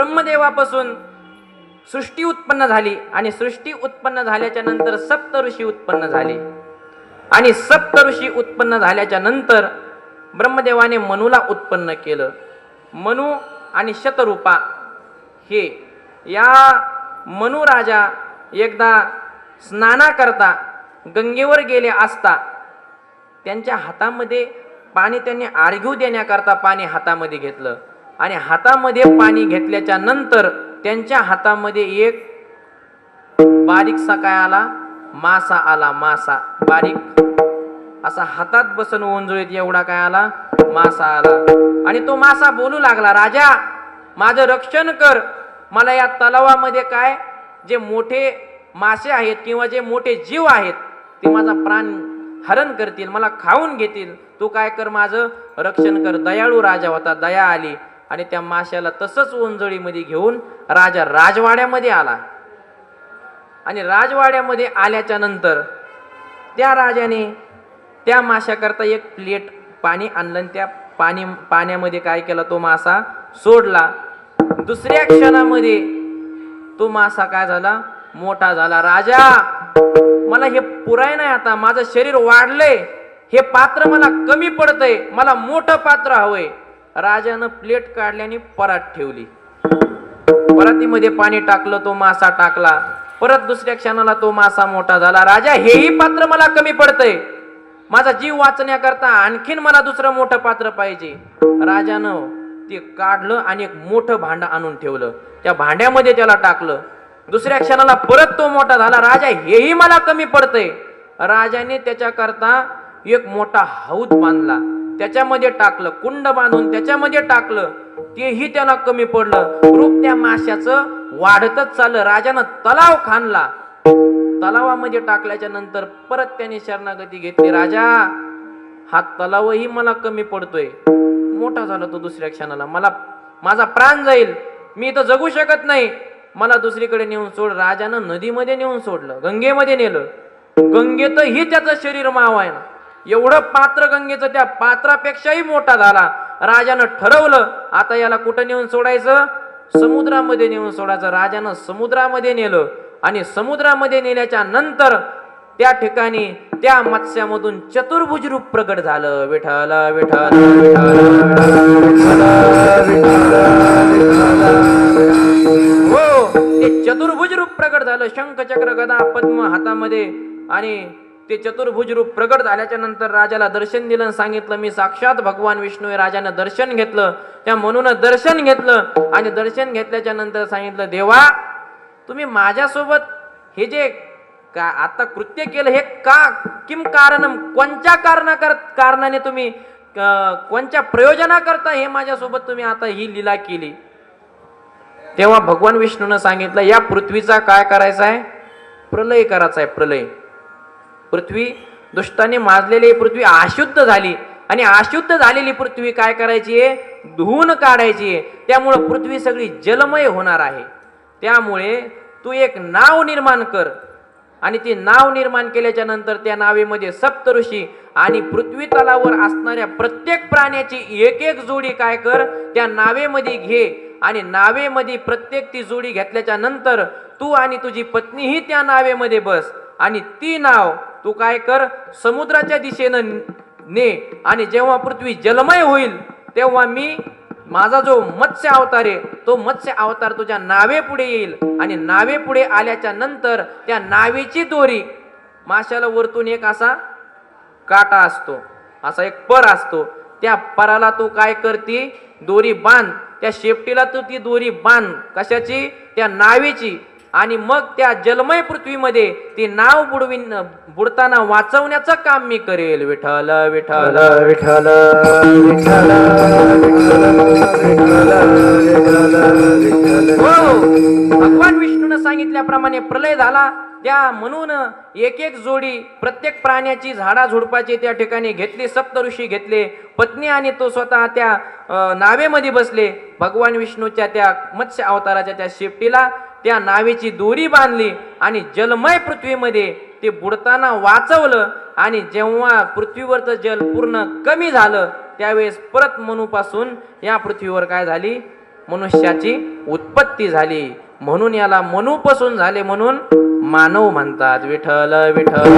ब्रह्मदेवापासून सृष्टी उत्पन्न झाली आणि सृष्टी उत्पन्न झाल्याच्यानंतर सप्त ऋषी उत्पन्न झाले. आणि सप्त ऋषी उत्पन्न झाल्याच्यानंतर ब्रह्मदेवाने मनुला उत्पन्न केलं. मनु आणि शतरूपा हे या मनु राजा एकदा स्नानाकरता गंगेवर गेले असता त्यांच्या हातामध्ये पाणी त्यांनी आर्घ्यू देण्याकरता पाणी हातामध्ये घेतलं. आणि हातामध्ये पाणी घेतल्याच्या नंतर त्यांच्या हातामध्ये एक बारीकसा काय आला मासा आला मासा बारीक. असा हातात बसून ओंजळीत एवढा काय आला मासा आला. आणि तो मासा बोलू लागला राजा माझं रक्षण कर. मला या तलावामध्ये काय जे मोठे मासे आहेत किंवा जे मोठे जीव आहेत ते माझा प्राण हरण करतील मला खाऊन घेतील. तू काय कर माझं रक्षण कर. दयाळू राजा होता दया आली. आणि त्या माशाला तसंच ओंजळीमध्ये घेऊन राजा राजवाड्यामध्ये आला. आणि राजवाड्यामध्ये आल्याच्यानंतर त्या राजाने त्या माशाकरता एक प्लेट पाणी आणलं आणि त्या पाणी पाण्यामध्ये काय केलं? तो मासा सोडला. दुसऱ्या क्षणामध्ये तो मासा काय झाला? मोठा झाला. राजा मला हे पुराय नाही आता. माझं शरीर वाढलंय. हे पात्र मला कमी पडतंय. मला मोठं पात्र हवंय. राजानं प्लेट काढल्याने परात ठेवली. परातीमध्ये पाणी टाकलं तो मासा टाकला. परत दुसऱ्या क्षणाला तो मासा मोठा झाला. राजा हेही पात्र मला कमी पडतंय. माझा जीव वाचण्याकरता आणखीन मला दुसरं मोठं पात्र पाहिजे. राजानं ते काढलं आणि एक मोठं भांड आणून ठेवलं. त्या भांड्यामध्ये त्याला टाकलं. दुसऱ्या क्षणाला परत तो मोठा झाला. राजा हेही मला कमी पडतंय. राजाने त्याच्याकरता एक मोठा हौद बांधला. त्याच्यामध्ये टाकलं कुंड बांधून त्याच्यामध्ये टाकलं. तेही त्याला कमी पडलं. रूप त्या माशाचं वाढतच चाललं. राजानं तलाव खाणला तलावामध्ये टाकल्याच्या नंतर परत त्याने शरणागती घेतली. राजा हा तलावही मला कमी पडतोय. मोठा झाला तो दुसऱ्या क्षणाला. मला माझा प्राण जाईल. मी इथं जगू शकत नाही. मला दुसरीकडे नेऊन सोड. राजानं नदीमध्ये नेऊन सोडलं. गंगेमध्ये नेलं. गंगेतही त्याचं शरीर माव आहे एवढं पात्र गंगेचं त्या पात्रापेक्षाही मोठा झाला. राजानं ठरवलं आता याला कुठं नेऊन सोडायचं? समुद्रामध्ये नेऊन सोडायचं. राजानं समुद्रामध्ये नेलं आणि समुद्रामध्ये नेल्याच्या नंतर त्या ठिकाणी त्या मत्स्यामधून चतुर्भुज रूप प्रगट झालं. विठाल विठाल हो ते चतुर्भुज रूप प्रगट झालं. शंख चक्र गदा पद्म हातामध्ये आणि ते चतुर्भुज रूप प्रगट झाल्याच्यानंतर राजाला दर्शन दिलं सांगितलं मी साक्षात भगवान विष्णू राजानं दर्शन घेतलं. त्या म्हणून दर्शन घेतलं आणि दर्शन घेतल्याच्या नंतर सांगितलं देवा तुम्ही माझ्यासोबत हे जे का आता कृत्य केलं हे का किम कारण कोणत्या कारणा कारणाने तुम्ही कोणत्या प्रयोजनाकरता हे माझ्यासोबत तुम्ही आता ही लीला केली? तेव्हा भगवान विष्णूनं सांगितलं या पृथ्वीचा काय करायचा आहे? प्रलय करायचा आहे प्रलय. पृथ्वी दुष्टाने माजलेली पृथ्वी अशुद्ध झाली. आणि अशुद्ध झालेली पृथ्वी काय करायची आहे? धुवून काढायची आहे. त्यामुळं पृथ्वी सगळी जलमय होणार आहे. त्यामुळे तू एक नाव निर्माण कर. आणि ती नाव निर्माण केल्याच्यानंतर त्या नावेमध्ये सप्तऋषी आणि पृथ्वी तलावर असणाऱ्या प्रत्येक प्राण्याची एक एक जोडी काय कर? त्या नावेमध्ये घे. आणि नावेमध्ये प्रत्येक ती जोडी घेतल्याच्या नंतर तू आणि तुझी पत्नीही त्या नावेमध्ये बस. आणि ती नाव तू काय कर समुद्राच्या दिशेनं ने आणि जेव्हा पृथ्वी जलमय होईल तेव्हा मी माझा जो मत्स्य अवतार आहे तो मत्स्य अवतार तुझ्या नावे पुढे येईल आणि नावे पुढे आल्याच्यानंतर त्या नावेची दोरी माशाला वरतून एक असा काटा असतो असा एक पर असतो. त्या पराला तू काय करती? दोरी बांध. त्या शेपटीला तू ती दोरी बांध. कशाची? त्या नावेची. आणि मग त्या जलमय पृथ्वीमध्ये ती नाव बुडविन बुडताना वाचवण्याचं काम मी करेल. विठ्ठल विठ्ठल हो भगवान विष्णूनं सांगितल्याप्रमाणे प्रलय झाला. त्या म्हणून एक एक जोडी प्रत्येक प्राण्याची झाडा झुडपाची त्या ठिकाणी घेतली सप्तऋषी घेतले. पत्नी आणि तो स्वतः त्या नावेमध्ये बसले. भगवान विष्णूच्या त्या मत्स्य अवताराच्या त्या शेपटीला त्या नावेची दोरी बांधली आणि जलमय पृथ्वीमध्ये ते बुडताना वाचवलं आणि जेव्हा पृथ्वीवरचं जल पूर्ण कमी झालं त्यावेळेस परत मनूपासून या पृथ्वीवर काय झाली? मनुष्याची उत्पत्ती झाली. म्हणून याला मनूपासून झाले म्हणून मानव म्हणतात. विठल विठल